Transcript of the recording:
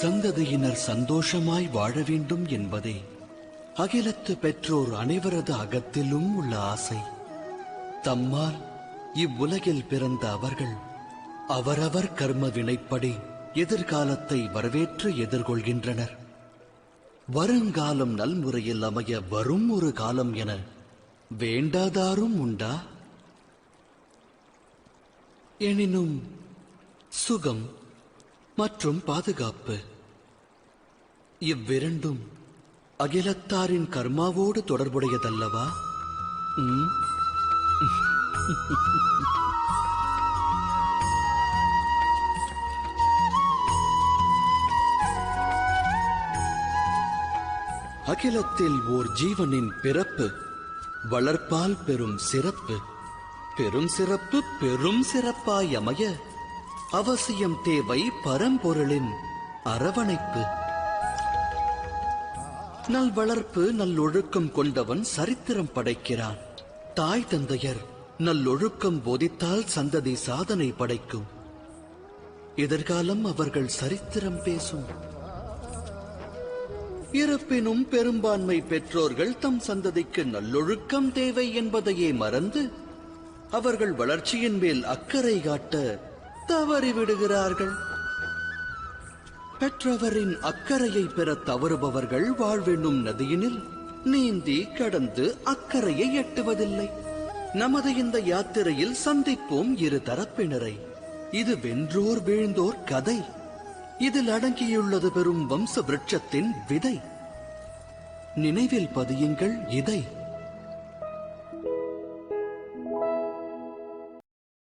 சந்ததியினர் சந்தோஷமாய் வாழ வேண்டும் என்பதே அகிலத்து பெற்றோர் அனைவரது அகத்திலும் உள்ள ஆசை. தம்மால் இவ்வுலகில் பிறந்த அவர்கள் அவரவர் கர்ம வினைப்படி எதிர்காலத்தை வரவேற்று எதிர்கொள்கின்றனர். வருங்காலம் நல்முறையில் அமைய வரும் ஒரு காலம் என வேண்டாதாரும் உண்டா எனினும் சுகம் மற்றும் பாதுகாப்பு இவ்விரண்டும் அகிலத்தாரின் கர்மாவோடு தொடர்புடையதல்லவா ம்? அகிலத்தில் ஓர் ஜீவனின் பிறப்பு வளர்ப்பால் பெரும் சிறப்பு. பெரும் சிறப்பு பெரும் சிறப்பாய் அமைய அவசியம் தேவை பரம்பொருளின் அரவணைப்பு. நல் வளர்ப்பு நல்லொழுக்கம் கொண்டவன் சரித்திரம் படைக்கிறான். தாய் தந்தையர் நல்லொழுக்கம் போதித்தால் சந்ததி சாதனை படைக்கும். எதிர்காலம் அவர்கள் சரித்திரம் பேசும். இருப்பினும் பெரும்பான்மை பெற்றோர்கள் தம் சந்ததிக்கு நல்லொழுக்கம் தேவை என்பதையே மறந்து அவர்கள் வளர்ச்சியின் மேல் அக்கறை காட்ட தவறிவிடுகிறார்கள். பெற்றவரின் அக்கறையை பெற தவறுபவர்கள் வாழ்வென்னும் நதியினில் நீந்தி கடந்து அக்கறையை எட்டுவதில்லை. நமது இந்த யாத்திரையில் சந்திப்போம் இரு தரப்பினரை இது வென்றோர் வீழ்ந்தோர் கதை. இதில் அடங்கியுள்ளது பெரும் வம்ச விருட்சத்தின் விதை. நினைவில் பதியுங்கள் இதை.